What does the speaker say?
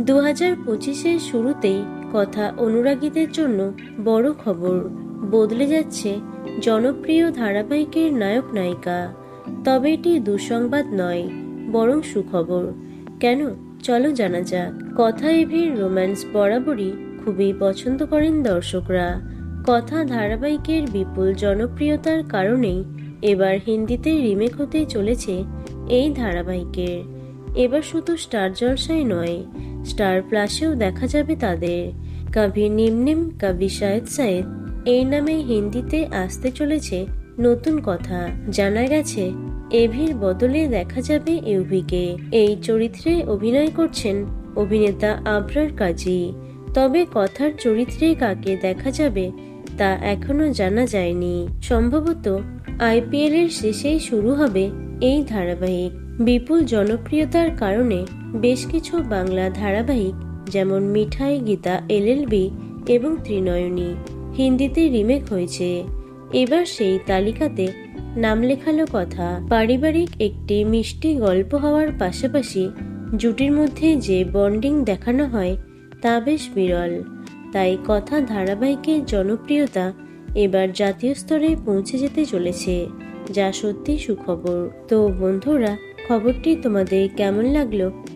দু হাজার পঁচিশের শুরুতেই কথা অনুরাগীদের জন্য বড় খবর। বদলে যাচ্ছে জনপ্রিয় ধারাবাহিকের নায়ক নায়িকা। তবে এটি দুঃসংবাদ নয়, বরং সুখবর। কেন? চলো জানা যাক। কথা এভির রোম্যান্স বরাবরই খুবই পছন্দ করেন দর্শকরা। কথা ধারাবাহিকের বিপুল জনপ্রিয়তার কারণেই এবার হিন্দিতে রিমেক হতে চলেছে এই ধারাবাহিকের। এবার শুধু স্টার জলসায় নয় স্টার প্লাসেও দেখা যাবে তাদের। কভি নিম নিম কভি শায়দ শায়দ এই নামে হিন্দিতে আসতে চলেছে নতুন কথা। জানা গেছে, এভির বদলে দেখা যাবে ইউভিকে এই চরিত্রে অভিনয় করছেন অভিনেতা আবরার কাজী। তবে কথার চরিত্রে কাকে দেখা যাবে তা এখনও জানা যায়নি। সম্ভবত আইপিএল এর শেষেই শুরু হবে এই ধারাবাহিক। বিপুল জনপ্রিয়তার কারণে বেশ কিছু বাংলা ধারাবাহিক, যেমন মিঠাই, গীতা এলএলবি এবং ত্রিনয়নী হিন্দিতে রিমেক হয়েছে। এবার সেই তালিকাতে নাম লেখালো কথা। পারিবারিক একটি মিষ্টি গল্প হওয়ার পাশাপাশি জুটির মধ্যে যে বন্ডিং দেখানো হয়, তা বেশ বিরল। তাই কথা ধারাবাহিকের জনপ্রিয়তা এবার জাতীয় স্তরে পৌঁছে যেতে চলেছে, যা সত্যি সুখবর। তো বন্ধুরা, খবরটি তোমাদের কেমন লাগল